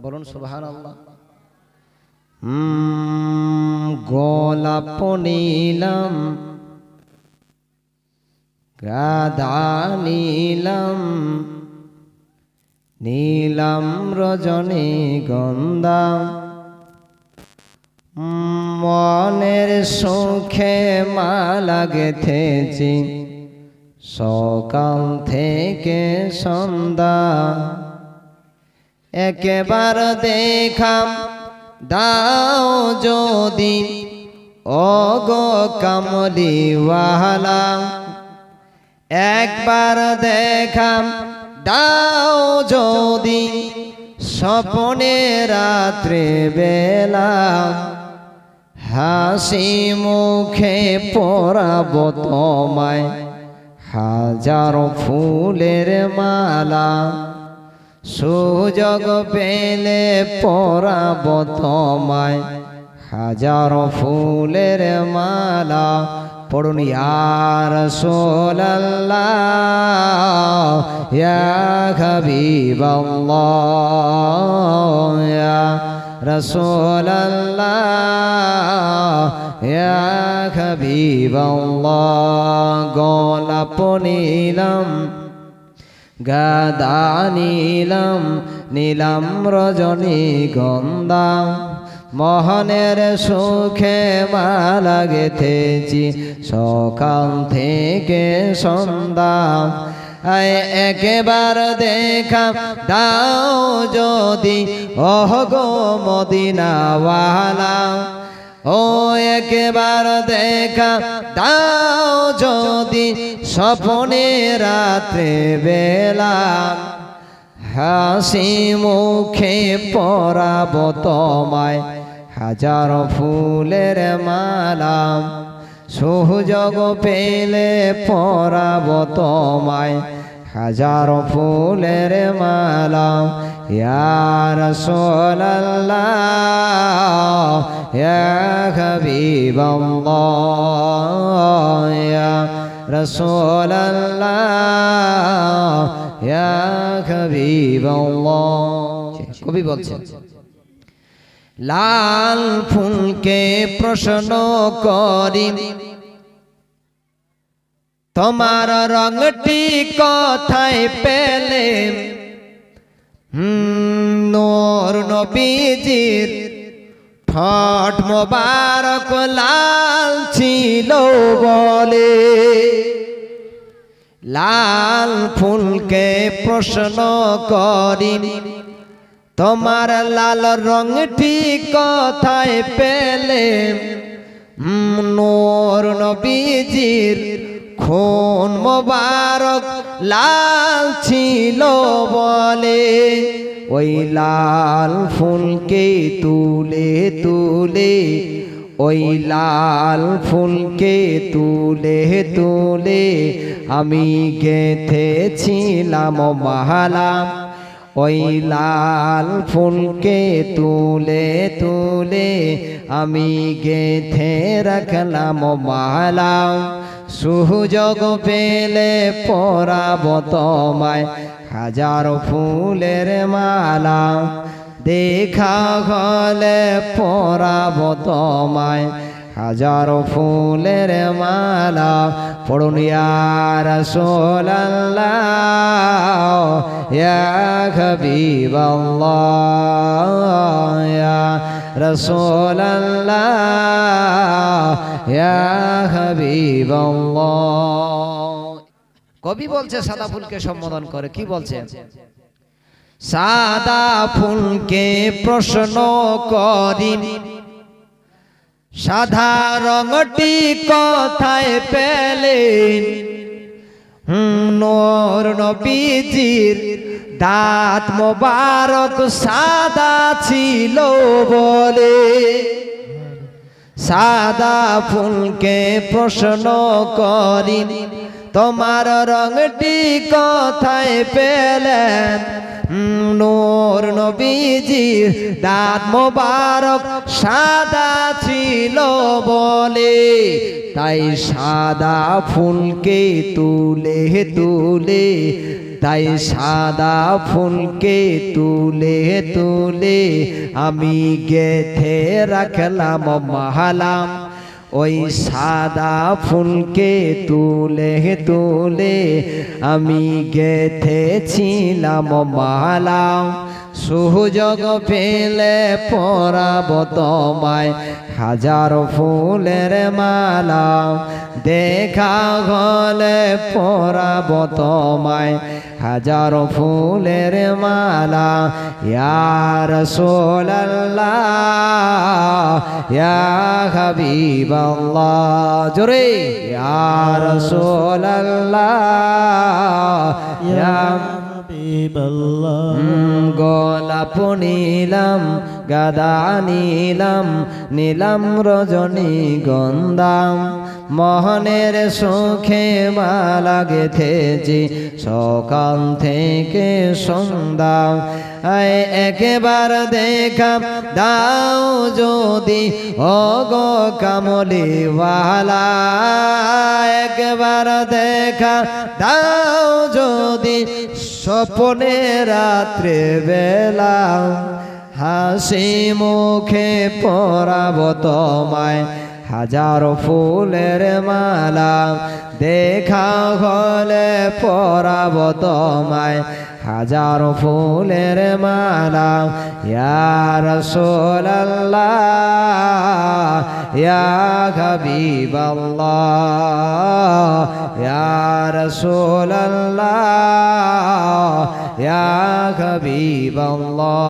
বলুন সুবহান আল্লাহ গোলাপ নীলম গাধা নীলম রজনী মনের সুখে মালা গেথেছি সকাল থেকে সন্ধ্যা, একেবার দেখাম, দাও যদি, অগো কামলিওয়ালা। একবার দেখাম, দাও যদি, স্বপনে রাত্রে বেলা। হাসি মুখে পরাব তোমায়। হাজারো ফুলের মালা সুযোগ পেলে পরাব তোমায়। হাজারো ফুলের মালা পড়ুন ইয়ার সোল্লাহ ইয়া হাবিবাল্লাহ ইয়া হাবিবাল্লাহ গোলাপ নীলম গাদা নীলম নীলম রজনী গন্ধা মোহনের সুখে মালা গেথেছি, সকাল থেকে সন্ধ্যা। একেবার দেখা দাও যদি। ওহ গো মদিনাওয়ালা, ও একেবার দেখা দাও যদি। স্বপনে রাত্রে বেলা হাসি মুখে পরাব তোমায়। হাজার ফুলের মালা সুযোগ পেলে পরাব তোমায়। হাজার ফুলের মালা ইয়ার সোল্লাহ হাবিবাল্লাহ। কবি বলছেন লাল ফুলকে প্রশ্ন করি। তোমার রংটি কথায় পেলে? নূর নবীজির ঠট মোবারক লাল ছিল বলে। লাল ফুলকে প্রশ্ন করি। তোমার লাল রংটি কথায় পেলে। নূর নবীজির খুন মোবারক লাল ছিল বলে। ওই লাল ফুলকে তুলে তুলে, ওই লাল ফুলকে তুলে তুলে আমি গেথেছিলাম মালা ওই লাল ফুলকে তুলে তুলে আমি গেথে রাখলাম মালা। সুযোগ পেলে পরাব তোমায় হাজার ফুলের মালা। দেখা হলে পরাব তোমায় হাজার ফুলের মালা পড়ুন ইয়ার সোল্লাহ হাবিবাল্লাহ কবি বলছে, সাদা ফুলকে সম্বোধন করে, কি বলছে? সাদা ফুলকে প্রশ্ন করি সাদা রঙটি কথায় পেলেন, নূর নবীজির দাঁত মোবারক সাদা ছিল বলে। সাদা ফুলকে প্রশ্ন করিনি, তোমার রঙটি কথায় পেলেন নূর নবীজির দাঁত মোবারক সাদা ছিল বলে, তাই সাদা ফুলকে তুলে তুলে, তাই সাদা ফুলকে তুলে তুলে আমি গেথে রাখলাম, মাহালাম। ওই সাদা ফুলকে তুলে তুলে আমি গেথেছিলাম মালা। সুযোগ পেলে পরাব তোমায়। হাজার ফুলের মালা দেখা হলে পরাব তোমায়। হাজার ফুলের মালা ইয়ার সোল্লাহ জোরে ইয়ার সোল্লাহ গোলাপ নিলাম গাদা নিলাম নিলাম রজনী গন্ধাম। মোহনের সুখে মালা গেথেছি, সকাল থেকে সন্ধ্যা। আয়, একবার দেখা দাও যদি ও গো কামলিওয়ালা। একবার দেখা দাও যদি স্বপনে রাত্রে বেলা হাসি মুখে পরাব তোমায়। হাজার ফুলের মালা দেখা হলে পরাব তোমায়। হাজার ফুলের মালা ইয়ার সোল্লাহ হাবিবাল্লাহ ইয়ার সোল্লাহ হাবিবাল্লাহ।